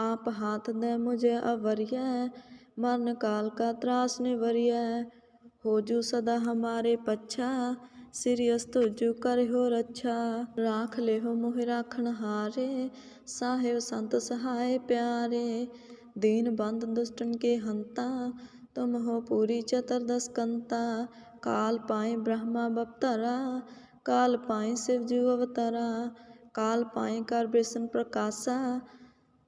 आप हाथ दे मुझे अवर्य मरण काल का त्रास निवर्य हो जू सदा हमारे पच्छा सिरियस तुझु कर हो रक्षा राख ले हो मोह राखण हारे साहेब संत सहाय प्यारे दीन बंद दुष्टन के हंता तुम हो पूरी चतुर्दश कंता काल पाए ब्रह्मा बपतरा काल पाए शिवजू अवतरा काल पाए कर विष्णु प्रकाशा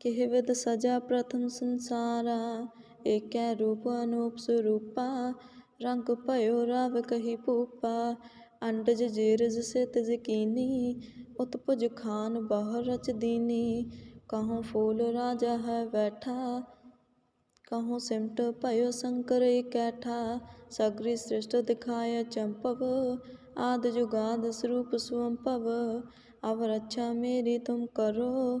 કહેવત ਸਜਾ ਪ੍ਰਥਮ ਸੰਸਾਰਾ એકે રૂપ અનુપ સ્વરૂપા રંગ ભયો રાવ કહી પૂપા અંડજ જીરજ સિત જકીની ਉਤਪਜ ਖਾਨ ਬਾਹਰ ਰਚ ਦੀਨੀ ਕਹਉ ਫੂਲ ਰਾਜਾ ਹੈ ਬੈਠਾ ਕਹਉ ਸਿਮਟ ਭਇਓ ਸੰਕਰ ਇਕੈਠਾ, ਸਗਰੀ ਸ੍ਰਿਸ਼ਟ ਦਿਖਾਇ ਚੰਪਵ, ਆਦ ਜੁਗਾਦ ਸਰੂਪ ਸੁਅੰਭਵ ਅਵ ਰੱਛਾ ਮੇਰੀ ਤੁਮ ਕਰੋ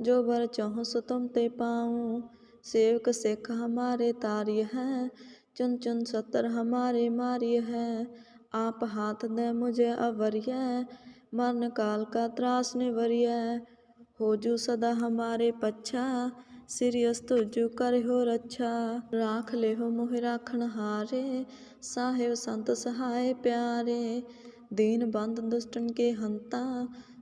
जो बर चाहूं सो तुम ते पाऊं सेवक सिख हमारे तार्य है चुन चुन सतर हमारे मार्य है आप हाथ दे मुझे अवरिय मरण काल का त्रास निवरिय हो जू सदा हमारे पच्छा सिरियस तुझु कर हो रक्षा राख ले हो मोहि राखण हारे साहेब संत सहाय प्यारे दीन बंद दुष्टन के हंता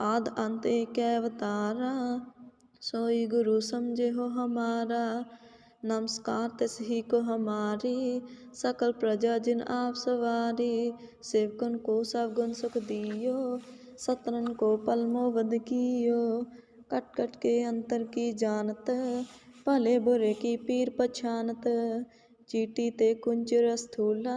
आद अंत एक अवतारा सोई गुरु समझे हो हमारा नमस्कार तिस ही को हमारी सकल प्रजा जिन आप सवारी सेवकन को सब गुण सुख दियो सतरन को पल मोबद कियो कट कट के अंतर की जानत भले बुरे की पीर पछानत चीटी ते कुंजर स्थूला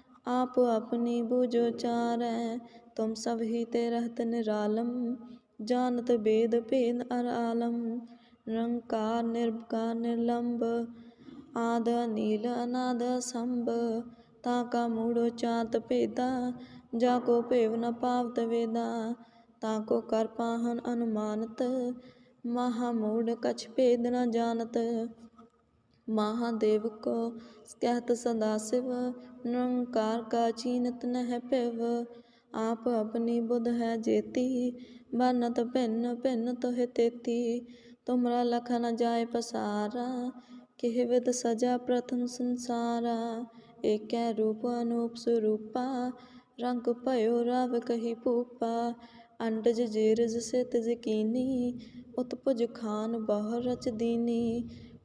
आप अपनी बुझो चारै तुम सब ही ते रहत निरालम जानत वेद भेद अर आलम निरंकार निर्विकार निर्लंब आद नील अनाद संभ ताका मूढ़ो चात भेदा जाको भेव न पावत वेदा ताको कर पाहन अनुमानत महामूढ़ कछ भेद न जानत महादेव को कहत सदा शिव निरंकार का चीनत नह पिव आप अपनी बुध है जेती बनत भिन्न भिन्न तोह तेती तुमरा लख न जाय पसारा किह विद सजा प्रथम संसारा एक रूप अनूप स्वरूपा रंग भयो रव कही भूपा अंडज जीरज सित जकीनी उत्पुज खान बहु रच दीनी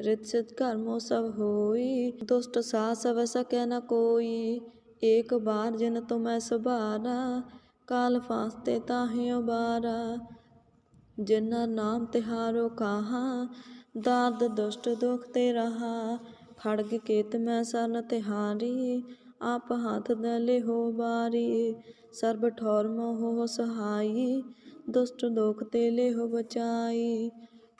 रित सिद्ध कर्मो सब होई दुष्ट सा सब सके न कोई एक बार जिन तुम सुबारा काल फास्ते ताहे उबारा जिन्ना नाम तिहारो कहा दाद दुष्ट दुख ते रहा खड़ग केत मैं सन तिहारी आप हाथ दले हो बारी ਸਰਬ ਠੌਰ ਮੋਹ ਸਹਾਈ ਦੁਸ਼ਟ ਦੋਖ ਤੇ ਲਿਹੁ ਬਚਾਈ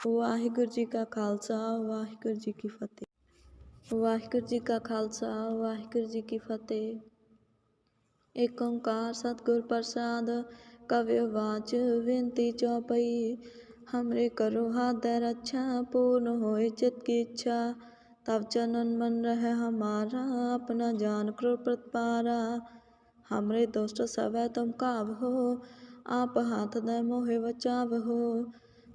ਵਾਹਿਗੁਰੂ ਜੀ ਕਾ ਖਾਲਸਾ ਵਾਹਿਗੁਰੂ ਜੀ ਕੀ ਫਤਿਹ ਵਾਹਿਗੁਰੂ ਜੀ ਕਾ ਖਾਲਸਾ ਵਾਹਿਗੁਰੂ ਜੀ ਕੀ ਫਤਿਹ ਏਕ ਓੰਕਾਰ ਸਤਿਗੁਰ ਪ੍ਰਸਾਦ ਕਵਿ ਵਾਚ ਵਿਨਤੀ ਚੌਪਈ हमरे करो हाथ रक्षा पूर्ण होए चित की इच्छा तब चनन मन रहे हमारा अपना जान क्रो प्रतपारा हमरे दोस्त सब तुम काव हो आप हाथ दे मोहे बचाव हो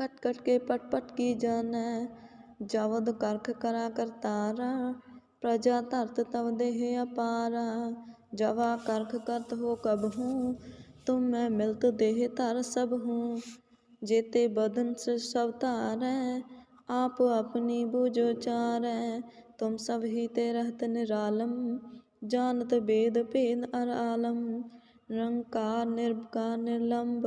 ਕਟ ਕਟ ਕੇ ਪਟ ਪਟ ਕੀ ਜਾਣੈ? ਜਵਦ ਕਰਖ ਕਰਾ ਕਰਤਾਰਾ, ਪ੍ਰਜਾ ਧਰਤ ਤਵ ਦੇਹ ਅਪਾਰਾ। ਜਵਾ ਕਰਖ ਕਰਤ ਹੋ ਕਬ ਹੂੰ, ਤੁਮ ਮੈਂ ਮਿਲਤ ਦੇਹ ਧਰ ਸਭ ਹੂੰ। ਜੇਤੇ ਬਦਨ ਸੇ ਸਭ ਧਾਰੈ, ਆਪ ਆਪਣੀ ਬੁਝੋ ਚਾਰੈ ਤੁਮ ਸਭ ਹੀ ਤੇ ਰਹਤ ਨਿਰਾਲਮ ਜਾਨਤ ਬੇਦ ਭੇਦ ਅਰ ਆਲਮ ਨਿਰੰਕਾਰ, ਨਿਰਭਕਾਰ ਨਿਰਲੰਭ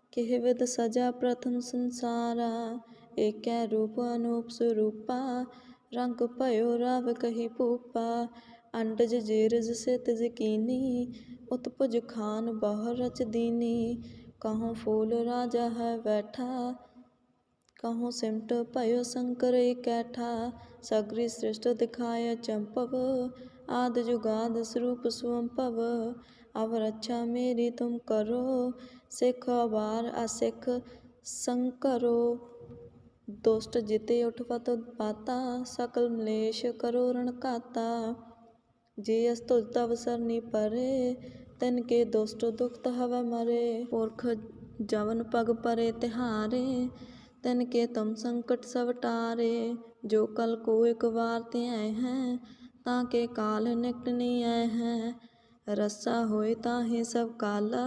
सजा प्रथम संसारा एक रूप अनूप स्वरूपा रंग भयो राव कही भूपा अंडज जेरज से तिज कीनी उत्पुज खान बहु रच दीनी कहूँ फूल राजा है बैठा कहूँ सिमट भयो शंकर कैठा सगरी सृष्ट दिखाय चंपव आद जुगाद स्वरूप स्वंपव अब रक्षा मेरी तुम करो सिख अबार असिख संकरो दुष्ट जिते उठवत पाता सकल मलेश करो रण काता जे अस्तुज तव सरनी परे तिन के दुष्ट दुखत हव मरे पुरख जवन पग परे तिहारे तिन के तुम संकट सब टारे जो कल को एक बार ते आए हैं ताके काल निकट नहीं आए हैं रस्सा होए ताहे सब काला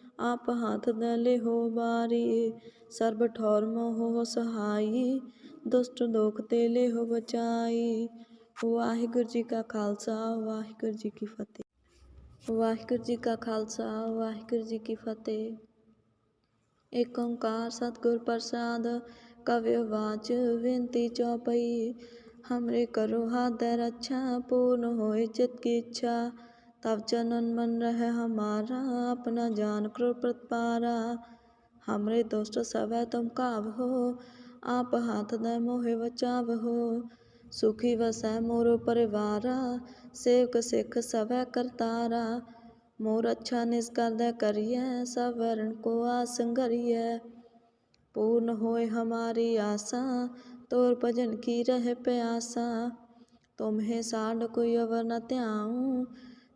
आप हाथ दले हो बारी सर्ब ठौर मोह सहाई ਦੁਸ਼ਟ ਲੋਕ ਤੇ ਲਿਹੁ ਬਚਾਈ ਵਾਹਿਗੁਰੂ ਜੀ ਕਾ ਖਾਲਸਾ ਵਾਹਿਗੁਰੂ ਜੀ ਕੀ ਫਤਿਹ ਵਾਹਿਗੁਰੂ ਜੀ ਕਾ ਖਾਲਸਾ ਵਾਹਿਗੁਰੂ ਜੀ ਕੀ ਫਤਿਹ ਏਕ ਓੰਕਾਰ ਸਤਿਗੁਰ ਪ੍ਰਸਾਦ ਕਵਿ ਵਾਚ ਵਿਨਤੀ ਚੌਪਈ हमरे करो हाथ दे रक्षा पूर्ण होए चित की इच्छा तब चनन मन रहे हमारा अपना जान करो प्रतपारा हमरे दोस्त सब है तुम काव हो आप हाथ दे मोहे बचाव हो सुखी वसै मोरो परिवारा सेवक सिख सब है करतारा मोर अच्छा निष्कर दे करिए सब वरण को आसंगरिए पूर्ण होए हमारी आशा तोर भजन की रह प्यासा तुम्हें साड कोई अवर न त्याऊं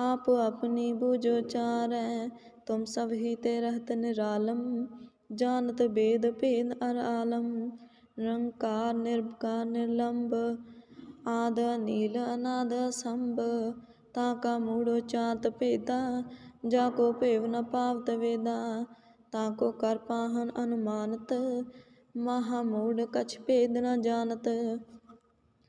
आप अपनी बुझो चारै तुम सब ही ते रहत निरालम जानत वेद भेद अर आलम निरंकार निर्विकार निर्लंब आद नील अनाद संभ ताका मूढ़ो चात भेदा जाको भेव न पावत वेदा ताको कर पाहन अनुमानत महामूढ़ कछ भेद न जानत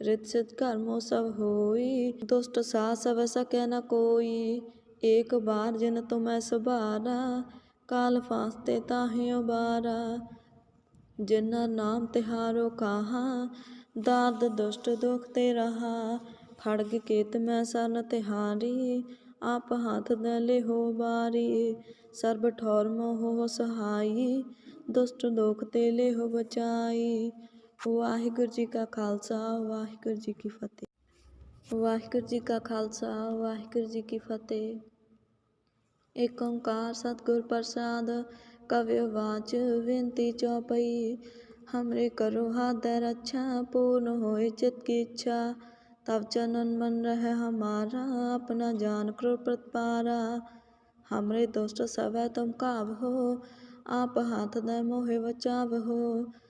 रित सिद्ध कर्मो सब होई दुष्ट सा सब सके न कोई एक बार जिन तुम्हें सुबारा काल फांसते ताहे उबारा जिन्ना नाम तिहारो कहा दाद दुष्ट दुख ते रहा खड़ग केत में सन तिहारी आप हाथ दले हो बारी सर्ब ठौर मोह हो सहाई ਦੁਸ਼ਟ ਲੋਕ ਤੇ ਲੈ ਹੋ ਬਚਾਈ ਵਾਹਿਗੁਰੂ ਜੀ ਕਾ ਖਾਲਸਾ ਵਾਹਿਗੁਰੂ ਜੀ ਕੀ ਫਤਿਹ ਵਾਹਿਗੁਰੂ ਜੀ ਕਾ ਖਾਲਸਾ ਵਾਹਿਗੁਰੂ ਜੀ ਕੀ ਫਤਿਹ ਏਕ ਓੰਕਾਰ ਸਤਿਗੁਰ ਪ੍ਰਸਾਦ ਕਵਿ ਵਾਚ ਬੇਨਤੀ ਚੌਪਈ हमरे करो हाथ रक्षा पूर्ण होए चित की इच्छा तब चनन मन रह हमारा अपना जान करो प्रतपारा हमरे दोस्त सब तुम काबहो आप हाथ दे मोहे बचावहो सुखी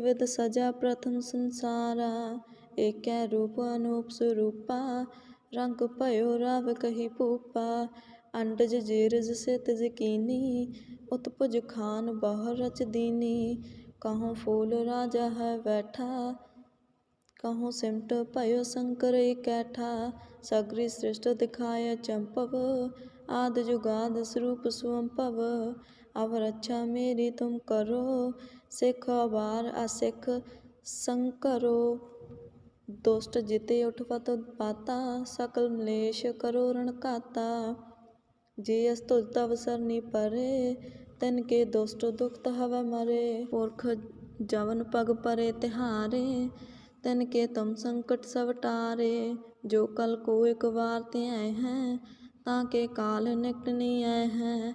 विद सजा प्रथम संसारा एक रूप अनूप स्वरूपा रंग भयो रव कही भूपा अंडज जीरज सित जकीनी उत्पुज खान बहु रच दीनी कहूँ फूल राजा है बैठा कहूँ सिमट भयो शंकर कैठा सगरी सृष्ट दिखाय चंपव आद जुगाद स्वरूप स्वंपव अब रक्षा मेरी तुम करो सिख अबार असिख संकरो दुष्ट जिते उठवत पाता सकल मलेश करो रण काता जे अस्तुल तव सरनी परे तिन के दुष्ट दुखत हवै मरे पुरख जवन पग परे तिहारे तिन के तुम संकट सब टारे जो कल को एक बार ते आए हैं ताके काल निकट नहीं आए हैं